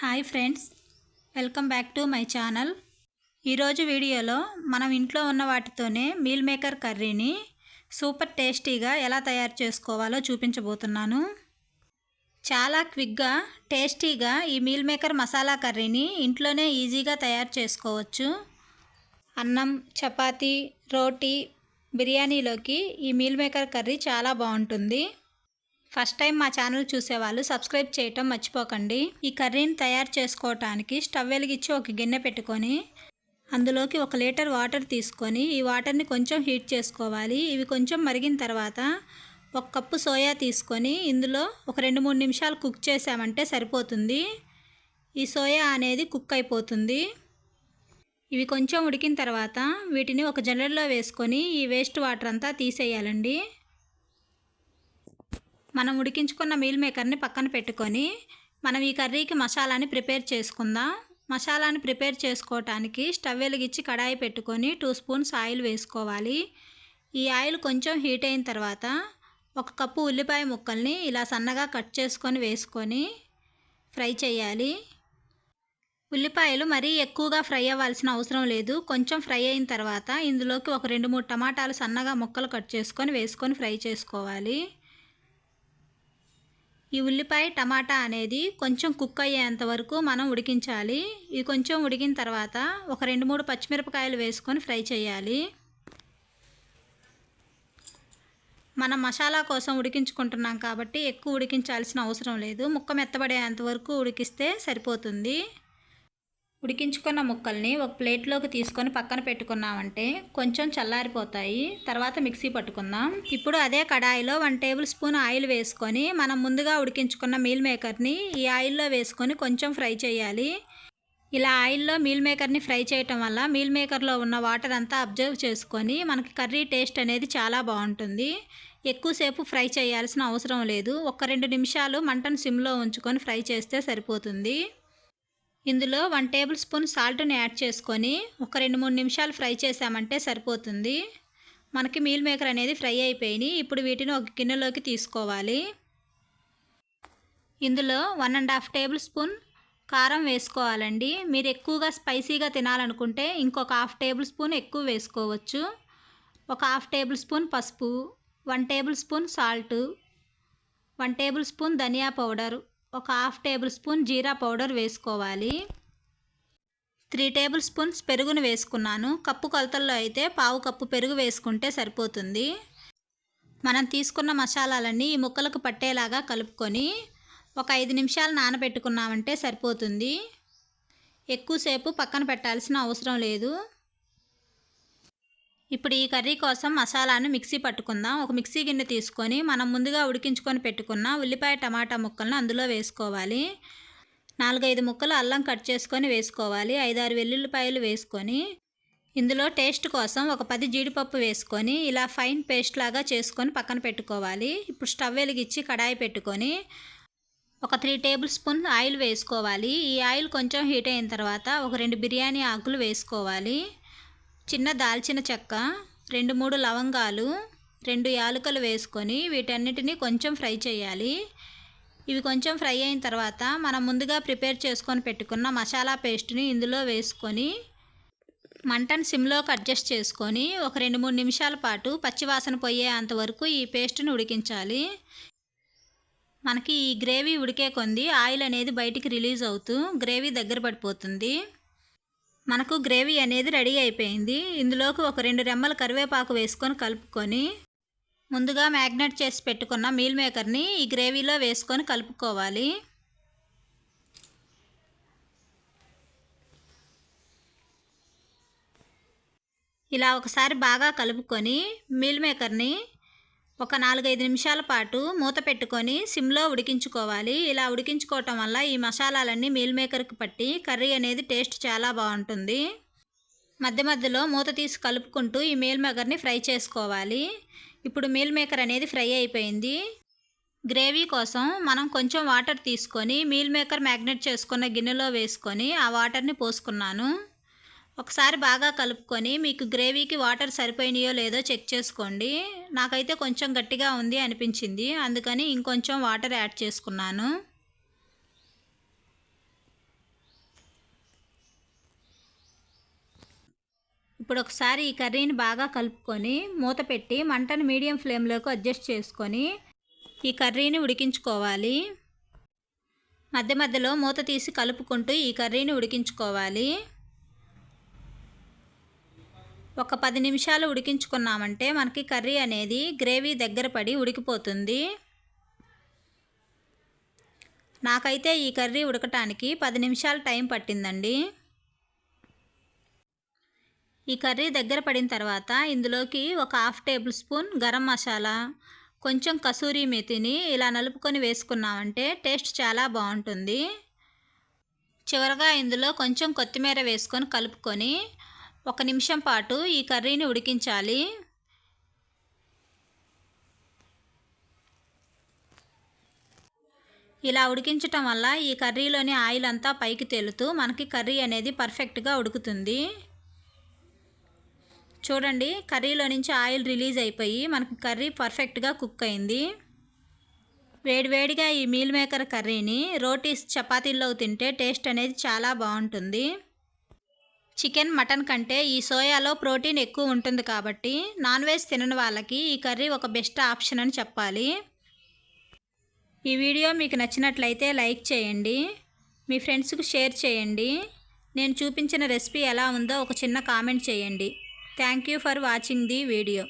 Hi friends welcome back to my channel. ఈరోజు వీడియోలో మనం ఇంట్లో ఉన్న వాటితోనే మీల్ మేకర్ కర్రీని సూపర్ టేస్టీగా ఎలా తయారు చేసుకోవాలో చూపించబోతున్నాను. చాలా క్విక్గా టేస్టీగా ఈ మీల్ మేకర్ మసాలా కర్రీని ఇంట్లోనే ఈజీగా తయారు చేసుకోవచ్చు. అన్నం చపాతీ రోటీ బిర్యానీలోకి ఈ మీల్ మేకర్ కర్రీ చాలా బాగుంటుంది. ఫస్ట్ టైం మా ఛానల్ చూసేవాళ్ళు సబ్స్క్రైబ్ చేయటం మర్చిపోకండి. ఈ కర్రీని తయారు చేసుకోవటానికి స్టవ్ వెలిగించి ఒక గిన్నె పెట్టుకొని అందులోకి ఒక లీటర్ వాటర్ తీసుకొని ఈ వాటర్ని కొంచెం హీట్ చేసుకోవాలి. ఇవి కొంచెం మరిగిన తర్వాత ఒక కప్పు సోయా తీసుకొని ఇందులో ఒక రెండు మూడు నిమిషాలు కుక్ చేసామంటే సరిపోతుంది. ఈ సోయా అనేది కుక్ అయిపోతుంది. ఇవి కొంచెం ఉడికిన తర్వాత వీటిని ఒక జల్లెడలో వేసుకొని ఈ వేస్ట్ వాటర్ అంతా తీసేయాలండి. మనం ఉడికించుకున్న మీల్ మేకర్ని పక్కన పెట్టుకొని మనం ఈ కర్రీకి మసాలాని ప్రిపేర్ చేసుకుందాం. మసాలాని ప్రిపేర్ చేసుకోవటానికి స్టవ్ వెలిగించి కడాయి పెట్టుకొని టూ స్పూన్స్ ఆయిల్ వేసుకోవాలి. ఈ ఆయిల్ కొంచెం హీట్ అయిన తర్వాత ఒక కప్పు ఉల్లిపాయ ముక్కల్ని ఇలా సన్నగా కట్ చేసుకొని వేసుకొని ఫ్రై చేయాలి. ఉల్లిపాయలు మరీ ఎక్కువగా ఫ్రై అవ్వాల్సిన అవసరం లేదు. కొంచెం ఫ్రై అయిన తర్వాత ఇందులోకి ఒక రెండు మూడు టమాటాలు సన్నగా ముక్కలు కట్ చేసుకొని వేసుకొని ఫ్రై చేసుకోవాలి. ఈ ఉల్లిపాయ టమాటా అనేది కొంచెం కుక్ అయ్యేంత వరకు మనం ఉడికించాలి. ఇది కొంచెం ఉడికిన తర్వాత ఒక రెండు మూడు పచ్చిమిరపకాయలు వేసుకొని ఫ్రై చేయాలి. మనం మసాలా కోసం ఉడికించుకుంటున్నాం కాబట్టి ఎక్కువ ఉడికించాల్సిన అవసరం లేదు. ముక్క మెత్తబడేంత వరకు ఉడికిస్తే సరిపోతుంది. ఉడికించుకున్న ముక్కల్ని ఒక ప్లేట్లోకి తీసుకొని పక్కన పెట్టుకున్నామంటే కొంచెం చల్లారిపోతాయి. తర్వాత మిక్సీ పట్టుకుందాం. ఇప్పుడు అదే కడాయిలో వన్ టేబుల్ స్పూన్ ఆయిల్ వేసుకొని మనం ముందుగా ఉడికించుకున్న మీల్ మేకర్ని ఈ ఆయిల్లో వేసుకొని కొంచెం ఫ్రై చేయాలి. ఇలా ఆయిల్లో మీల్ మేకర్ని ఫ్రై చేయటం వల్ల మీల్ మేకర్లో ఉన్న వాటర్ అంతా అబ్జర్వ్ చేసుకొని మనకి కర్రీ టేస్ట్ అనేది చాలా బాగుంటుంది. ఎక్కువసేపు ఫ్రై చేయాల్సిన అవసరం లేదు. ఒక రెండు నిమిషాలు మంటను సిమ్లో ఉంచుకొని ఫ్రై చేస్తే సరిపోతుంది. ఇందులో వన్ టేబుల్ స్పూన్ సాల్ట్ని యాడ్ చేసుకొని ఒక రెండు మూడు నిమిషాలు ఫ్రై చేసామంటే సరిపోతుంది. మనకి మీల్ మేకర్ అనేది ఫ్రై అయిపోయినాయి. ఇప్పుడు వీటిని ఒక గిన్నెలోకి తీసుకోవాలి. ఇందులో one and half table spoon కారం వేసుకోవాలండి. మీరు ఎక్కువగా స్పైసీగా తినాలనుకుంటే ఇంకొక హాఫ్ టేబుల్ స్పూన్ ఎక్కువ వేసుకోవచ్చు. ఒక హాఫ్ టేబుల్ స్పూన్ పసుపు one table spoon salt one table spoon ధనియా పౌడర్ ఒక హాఫ్ టేబుల్ స్పూన్ జీరా పౌడర్ వేసుకోవాలి. త్రీ టేబుల్ స్పూన్స్ పెరుగును వేసుకున్నాను. కప్పు కొలతల్లో అయితే పావు కప్పు పెరుగు వేసుకుంటే సరిపోతుంది. మనం తీసుకున్న మసాలాలన్నీ ఈ ముక్కలకు పట్టేలాగా కలుపుకొని ఒక ఐదు నిమిషాలు నానబెట్టుకున్నామంటే సరిపోతుంది. ఎక్కువసేపు పక్కన పెట్టాల్సిన అవసరం లేదు. ఇప్పుడు ఈ కర్రీ కోసం మసాలాను మిక్సీ పట్టుకుందాం. ఒక మిక్సీ గిన్నె తీసుకొని మనం ముందుగా ఉడికించుకొని పెట్టుకున్న ఉల్లిపాయ టమాటా ముక్కలను అందులో వేసుకోవాలి. నాలుగైదు ముక్కలు అల్లం కట్ చేసుకొని వేసుకోవాలి. ఐదారు వెల్లుల్లిపాయలు వేసుకొని ఇందులో టేస్ట్ కోసం ఒక పది జీడిపప్పు వేసుకొని ఇలా ఫైన్ పేస్ట్ లాగా చేసుకొని పక్కన పెట్టుకోవాలి. ఇప్పుడు స్టవ్ వెలిగించి కడాయి పెట్టుకొని ఒక త్రీ టేబుల్ స్పూన్ ఆయిల్ వేసుకోవాలి. ఈ ఆయిల్ కొంచెం హీట్ అయిన తర్వాత ఒక రెండు బిర్యానీ ఆకులు వేసుకోవాలి. చిన్న దాల్చిన చెక్క రెండు మూడు లవంగాలు రెండు యాలకులు వేసుకొని వీటన్నిటిని కొంచెం ఫ్రై చేయాలి. ఇవి కొంచెం ఫ్రై అయిన తర్వాత మనం ముందుగా ప్రిపేర్ చేసుకొని పెట్టుకున్న మసాలా పేస్ట్ని ఇందులో వేసుకొని మంటను సిమ్లోకి అడ్జస్ట్ చేసుకొని ఒక రెండు మూడు నిమిషాల పాటు పచ్చివాసన పోయేంత వరకు ఈ పేస్ట్ని ఉడికించాలి. మనకి ఈ గ్రేవీ ఉడికే కొంది ఆయిల్ అనేది బయటికి రిలీజ్ అవుతూ గ్రేవీ దగ్గర పడిపోతుంది. మనకు గ్రేవీ అనేది రెడీ అయిపోయింది. ఇందులోకి ఒక రెండు రెమ్మల కరివేపాకు వేసుకొని కలుపుకొని ముందుగా మ్యాగ్నెట్ చేసి పెట్టుకున్న మీల్ మేకర్ని ఈ గ్రేవీలో వేసుకొని కలుపుకోవాలి. ఇలా ఒకసారి బాగా కలుపుకొని మీల్ మేకర్ని ఒక నాలుగైదు నిమిషాల పాటు మూత పెట్టుకొని సిమ్లో ఉడికించుకోవాలి. ఇలా ఉడికించుకోవటం వల్ల ఈ మసాలాలన్నీ మీల్ మేకర్కి పట్టి కర్రీ అనేది టేస్ట్ చాలా బాగుంటుంది. మధ్య మధ్యలో మూత తీసి కలుపుకుంటూ ఈ మీల్ మేకర్ని ఫ్రై చేసుకోవాలి. ఇప్పుడు మీల్ మేకర్ అనేది ఫ్రై అయిపోయింది. గ్రేవీ కోసం మనం కొంచెం వాటర్ తీసుకొని మీల్ మేకర్ మ్యాగ్నెట్ చేసుకున్న గిన్నెలో వేసుకొని ఆ వాటర్ని పోసుకున్నాను. ఒకసారి బాగా కలుపుకొని మీకు గ్రేవీకి వాటర్ సరిపోయినాయో లేదో చెక్ చేసుకోండి. నాకైతే కొంచెం గట్టిగా ఉంది అనిపించింది. అందుకని ఇంకొంచెం వాటర్ యాడ్ చేసుకున్నాను. ఇప్పుడు ఒకసారి ఈ కర్రీని బాగా కలుపుకొని మూత పెట్టి మంటను మీడియం ఫ్లేమ్లోకి అడ్జస్ట్ చేసుకొని ఈ కర్రీని ఉడికించుకోవాలి. మధ్య మధ్యలో మూత తీసి కలుపుకుంటూ ఈ కర్రీని ఉడికించుకోవాలి. ఒక పది నిమిషాలు ఉడికించుకున్నామంటే మనకి కర్రీ అనేది గ్రేవీ దగ్గర పడి ఉడికిపోతుంది. నాకైతే ఈ కర్రీ ఉడకటానికి పది నిమిషాలు టైం పట్టిందండి. ఈ కర్రీ దగ్గర పడిన తర్వాత ఇందులోకి ఒక half table spoon garam masala కొంచెం కసూరి మెతిని ఇలా నలుపుకొని వేసుకున్నామంటే టేస్ట్ చాలా బాగుంటుంది. చివరగా ఇందులో కొంచెం కొత్తిమీర వేసుకొని కలుపుకొని ఒక నిమిషం పాటు ఈ కర్రీని ఉడికించాలి. ఇలా ఉడికించటం వల్ల ఈ కర్రీలోని ఆయిల్ అంతా పైకి తేలుతూ మనకి కర్రీ అనేది పర్ఫెక్ట్గా ఉడుకుతుంది. చూడండి కర్రీలో నుంచి ఆయిల్ రిలీజ్ అయిపోయి మనకి కర్రీ పర్ఫెక్ట్గా కుక్ అయింది. వేడివేడిగా ఈ మీల్ మేకర్ కర్రీని రోటీస్ చపాతీల్లో తింటే టేస్ట్ అనేది చాలా బాగుంటుంది. చికెన్ మటన్ కంటే ఈ సోయాలో ప్రోటీన్ ఎక్కువ ఉంటుంది కాబట్టి నాన్ వెజ్ తినని వాళ్ళకి ఈ కర్రీ ఒక బెస్ట్ ఆప్షన్ అని చెప్పాలి. ఈ వీడియో మీకు నచ్చినట్లయితే లైక్ చేయండి మీ ఫ్రెండ్స్కు షేర్ చేయండి నేను చూపించిన రెసిపీ ఎలా ఉందో ఒక చిన్న కామెంట్ చేయండి. Thank you for watching the video.